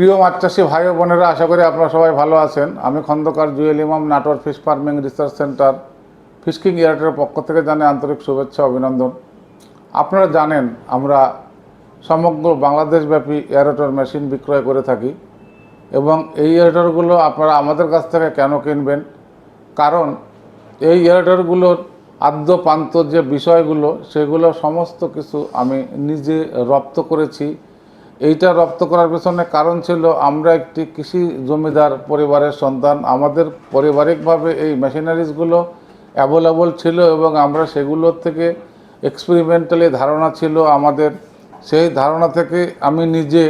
প্রিয় মাছ চাষি ভাই ও বোনেরা, আশা করি আপনারা সবাই ভালো আছেন। আমি Khandakar Jewel Imam, Natore fish farming research centre Fish King ইয়ার্টের পক্ষ থেকে জানাই আন্তরিক শুভেচ্ছা, অভিনন্দন। আপনারা জানেন, আমরা সমগ্র বাংলাদেশব্যাপী এয়ারেটর মেশিন বিক্রয় করে থাকি এবং এই এয়ারেটরগুলো আপনারা আমাদের কাছ থেকে কেন কিনবেন? কারণ এই এয়ারেটরগুলোর আদ্য প্রান্ত যে বিষয়গুলো, সেগুলো সমস্ত কিছু আমি নিজে রপ্ত করেছি। এইটা রপ্ত করার পেছনে কারণ ছিল আমরা একটি কৃষি জমিদার পরিবারের সন্তান। আমাদের পারিবারিকভাবে এই মেশিনারিজগুলো অ্যাভেলেবল ছিল এবং আমরা সেগুলোর থেকে এক্সপেরিমেন্টালি ধারণা ছিল। আমাদের সেই ধারণা থেকে আমি নিজে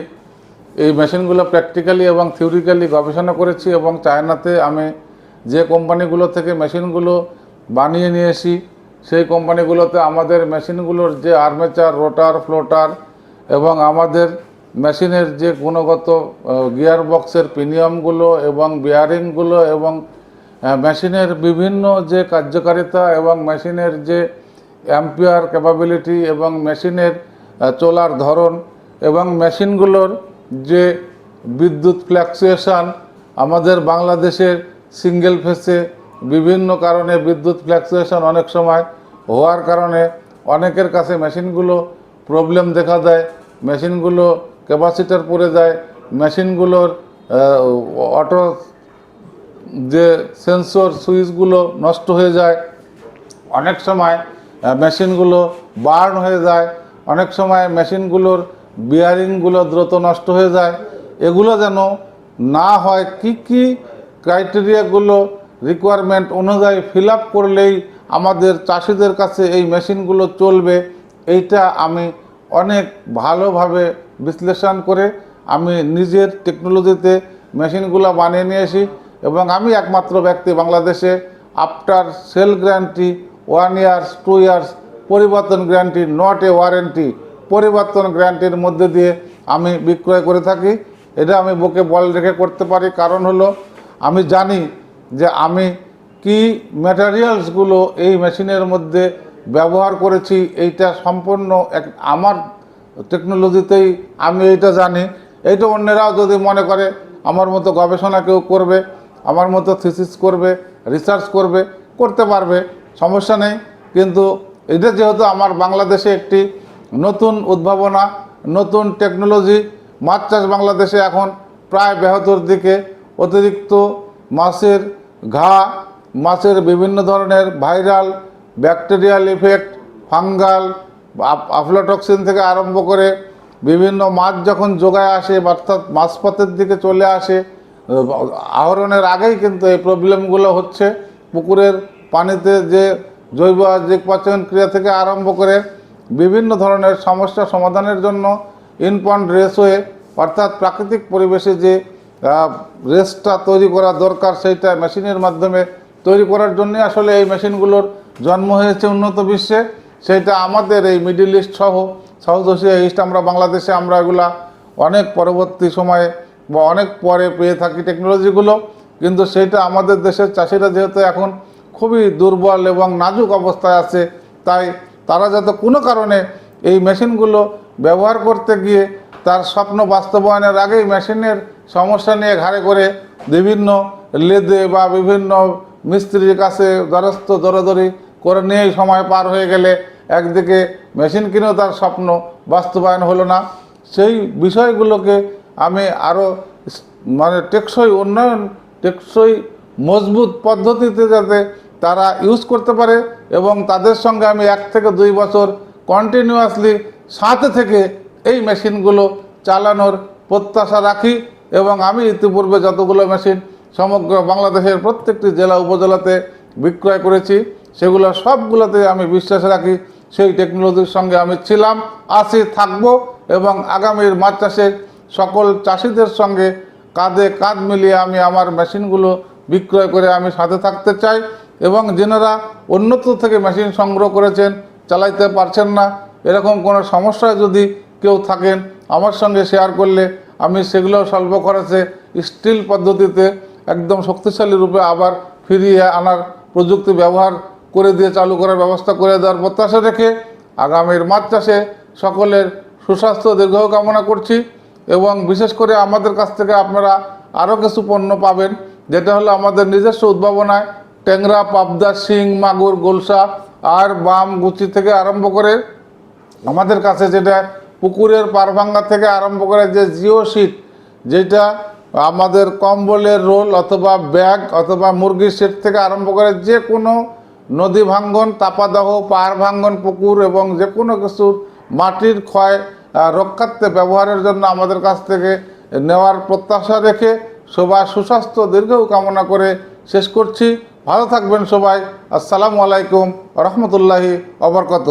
এই মেশিনগুলো প্র্যাকটিক্যালি এবং থিওরিক্যালি গবেষণা করেছি এবং চায়নাতে আমি যে কোম্পানিগুলো থেকে মেশিনগুলো বানিয়ে নিয়ে এসি সেই কোম্পানিগুলোতে আমাদের মেশিনগুলোর যে আর্মেচার রোটার ফ্লোটার এবং আমাদের মেশিনের যে গুণগত গিয়ার বক্সের প্রিমিয়ামগুলো এবং বিয়ারিংগুলো এবং মেশিনের বিভিন্ন যে কার্যকারিতা এবং মেশিনের যে অ্যাম্পিয়ার ক্যাপাবিলিটি এবং মেশিনের চলার ধরন এবং মেশিনগুলোর যে বিদ্যুৎ ফ্ল্যাকচুয়েশন, আমাদের বাংলাদেশের সিঙ্গেল ফেসে বিভিন্ন কারণে বিদ্যুৎ ফ্ল্যাকচুয়েশন অনেক সময় হওয়ার কারণে অনেকের কাছে মেশিনগুলো প্রবলেম দেখা দেয়। মেশিনগুলো ক্যাপাসিটার পড়ে যায়, মেশিনগুলোর অটো যে সেন্সর সুইচগুলো নষ্ট হয়ে যায়, অনেক সময় মেশিনগুলো বার্ন হয়ে যায়, অনেক সময় মেশিনগুলোর বিয়ারিংগুলো দ্রুত নষ্ট হয়ে যায়। এগুলো যেন না হয়, কি কি ক্রাইটেরিয়াগুলো রিকোয়ারমেন্ট অনুযায়ী ফিল করলেই আমাদের চাষিদের কাছে এই মেশিনগুলো চলবে, এইটা আমি অনেক ভালোভাবে বিশ্লেষণ করে আমি নিজের টেকনোলজিতে মেশিনগুলো বানিয়ে নিয়ে আসি এবং আমি একমাত্র ব্যক্তি বাংলাদেশে after sale guarantee one years two years পরিবর্তন গ্যারান্টি নট এ ওয়ারেন্টি পরিবর্তন গ্যারান্টির মধ্যে দিয়ে আমি বিক্রয় করে থাকি। এটা আমি বুকে বল রেখে করতে পারি। কারণ হলো, আমি জানি যে আমি কি ম্যাটেরিয়ালসগুলো এই মেশিনের মধ্যে ব্যবহার করেছি, এইটা সম্পূর্ণ এক, আমার টেকনোলজিতেই আমি এইটা জানি। এইটা অন্যরাও যদি মনে করে, আমার মতো গবেষণা কেউ করবে, আমার মতো থিসিস করবে রিসার্চ করবে, করতে পারবে, সমস্যা নেই। কিন্তু এটা যেহেতু আমার বাংলাদেশে একটি নতুন উদ্ভাবনা, নতুন টেকনোলজি মাছ চাষ বাংলাদেশে এখন প্রায় ব্যাহতর দিকে, অতিরিক্ত মাছের ঘা, মাছের বিভিন্ন ধরনের viral bacterial effect, fungal aflatoxin থেকে আরম্ভ করে বিভিন্ন মাছ যখন যোগায় আসে, অর্থাৎ মাছপথের দিকে চলে আসে আহরণের আগেই কিন্তু এই প্রবলেমগুলো হচ্ছে। পুকুরের পানিতে যে জৈব আজীব পাচন ক্রিয়া থেকে আরম্ভ করে বিভিন্ন ধরনের সমস্যা সমাধানের জন্য ইনপন্ড রেসওয়ে, অর্থাৎ প্রাকৃতিক পরিবেশে যে রেসটা তৈরি করা দরকার, সেইটা মেশিনের মাধ্যমে তৈরি করার জন্য আসলে এই মেশিনগুলোর জন্ম হয়েছে উন্নত বিশ্বে সেইটা আমাদের এই মিডিল ইস্ট সহ সাউথ এশিয়া ইস্ট আমরা বাংলাদেশে আমরা এগুলা অনেক পরবর্তী সময়ে বা অনেক পরে পেয়ে থাকি টেকনোলজিগুলো কিন্তু সেটা আমাদের দেশের চাষিরা যেহেতু এখন খুবই দুর্বল এবং নাজুক অবস্থায় আছে, তাই তারা যাতে কোনো কারণে এই মেশিনগুলো ব্যবহার করতে গিয়ে তার স্বপ্ন বাস্তবায়নের আগেই মেশিনের সমস্যা নিয়ে ঘাড়ে করে বিভিন্ন লেদে বা বিভিন্ন মিস্ত্রির কাছে দরস্থ দরাদরি করে নিয়েই সময় পার হয়ে গেলে একদিকে মেশিন কিনেও তার স্বপ্ন বাস্তবায়ন হলো না। সেই বিষয়গুলোকে আমি আরও মানে টেকসই উন্নয়ন, টেকসই মজবুত পদ্ধতিতে যাতে তারা ইউজ করতে পারে এবং তাদের সঙ্গে আমি এক থেকে দুই বছর কন্টিনিউয়াসলি সাথে থেকে এই মেশিনগুলো চালানোর প্রত্যাশা রাখি এবং আমি ইতিপূর্বে যতগুলো মেশিন সমগ্র বাংলাদেশের প্রত্যেকটি জেলা উপজেলাতে বিক্রয় করেছি। সেগুলো সবগুলোতে আমি বিশ্বাস রাখি। সেই টেকনোলজির সঙ্গে আমি ছিলাম, আছি, থাকব এবং আগামীর মাছ চাষের সকল চাষিদের সঙ্গে কাঁধে কাঁধ মিলিয়ে আমি আমার মেশিনগুলো বিক্রয় করে আমি সাথে থাকতে চাই এবং যেনারা অন্যত্র থেকে মেশিন সংগ্রহ করেছেন, চালাইতে পারছেন না, এরকম কোনো সমস্যায় যদি কেউ থাকেন, আমার সঙ্গে শেয়ার করলে আমি সেগুলো স্বল্প খরচে স্টিল পদ্ধতিতে একদম শক্তিশালী রূপে আবার ফিরিয়ে আনার প্রযুক্তি ব্যবহার করে দিয়ে চালু করার ব্যবস্থা করে দেওয়ার প্রত্যাশা রেখে আগামীর মাছ চাষে সকলের সুস্বাস্থ্য দীর্ঘ কামনা করছি এবং বিশেষ করে আমাদের কাছ থেকে আপনারা আরও কিছু পণ্য পাবেন, যেটা হলো আমাদের নিজস্ব উদ্ভাবনায় ট্যাংরা, পাবদা, শিং, মাগুর, গোলসা আর বাম গুচি থেকে আরম্ভ করে আমাদের কাছে যেটা পুকুরের পারভাঙ্গা থেকে আরম্ভ করে যে জিও শিট যেটা আমাদের কম্বলের রোল অথবা ব্যাগ অথবা মুরগির সেট থেকে আরম্ভ করে যে কোনো নদী ভাঙ্গন, তাপাদাহ, পাহাড় ভাঙ্গন, পুকুর এবং যে কোনো কিছুর মাটির ক্ষয় রক্ষার্থে ব্যবহারের জন্য আমাদের কাছ থেকে নেওয়ার প্রত্যাশা রেখে সবাই সুস্বাস্থ্য, দীর্ঘ কামনা করে শেষ করছি। ভালো থাকবেন সবাই। আসসালামু আলাইকুম রহমতুল্লাহি অবরকত